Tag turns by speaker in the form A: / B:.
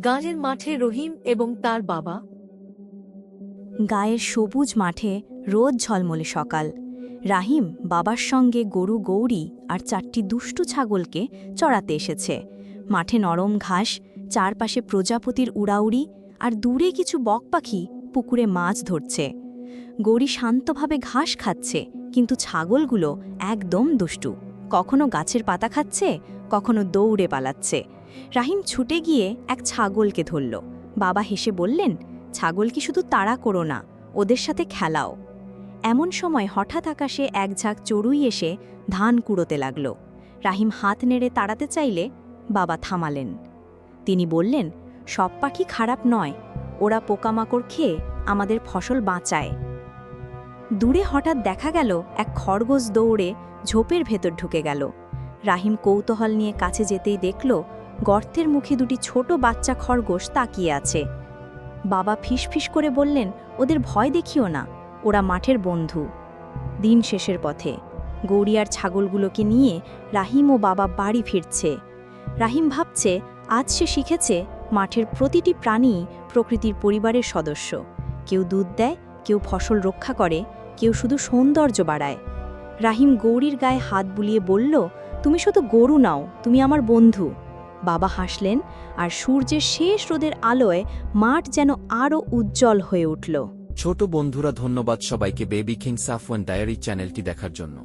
A: গাঁয়ের মাঠে রহিম এবং তার বাবা।
B: গায়ের সবুজ মাঠে রোদ ঝলমলে সকাল। রাহিম বাবার সঙ্গে গরু গৌরী আর চারটি দুষ্টু ছাগলকে চড়াতে এসেছে। মাঠে নরম ঘাস, চারপাশে প্রজাপতির উড়াউড়ি আর দূরে কিছু বক পাখি পুকুরে মাছ ধরছে। গৌরী শান্তভাবে ঘাস খাচ্ছে, কিন্তু ছাগলগুলো একদম দুষ্টু। কখনো গাছের পাতা খাচ্ছে, কখনো দৌড়ে পালাচ্ছে। রাহিম ছুটে গিয়ে এক ছাগলকে ধরল। বাবা হেসে বললেন ছাগল কি শুধু তাড়া করো না, ওদের সাথে খেলাও। এমন সময় হঠাৎ আকাশে এক ঝাঁক চড়ুই এসে ধান কুড়োতে লাগল। রাহিম হাত নেড়ে তাড়াতে চাইলে বাবা থামালেন। তিনি বললেন, সব পাখি খারাপ নয়, ওরা পোকামাকড় খেয়ে আমাদের ফসল বাঁচায়। দূরে হঠাৎ দেখা গেল, এক খরগোশ দৌড়ে ঝোপের ভেতর ঢুকে গেল। রাহিম কৌতূহল নিয়ে কাছে যেতেই দেখল গর্তের মুখে দুটি ছোট বাচ্চা খরগোশ তাকিয়ে আছে। বাবা ফিসফিস করে বললেন, ওদের ভয় দেখিও না, ওরা মাঠের বন্ধু। দিন শেষের পথে গৌরিয়ার ছাগলগুলোকে নিয়ে রাহিম ও বাবা বাড়ি ফিরছে। রাহিম ভাবছে, আজ সে শিখেছে মাঠের প্রতিটি প্রাণী প্রকৃতির পরিবারের সদস্য। কেউ দুধ দেয়, কেউ ফসল রক্ষা করে, কেউ শুধু সৌন্দর্য বাড়ায়। রাহিম গৌরীর গায়ে হাত বুলিয়ে বলল, তুমি শুধু গরু নাও, তুমি আমার বন্ধু। বাবা হাসলেন আর সূর্যের শেষ রোদের আলোয় মাঠ যেন আরও উজ্জ্বল হয়ে উঠল।
C: ছোট বন্ধুরা ধন্যবাদ সবাইকে বেবি কিং সাফওয়ান ডায়েরি চ্যানেলটি দেখার জন্য।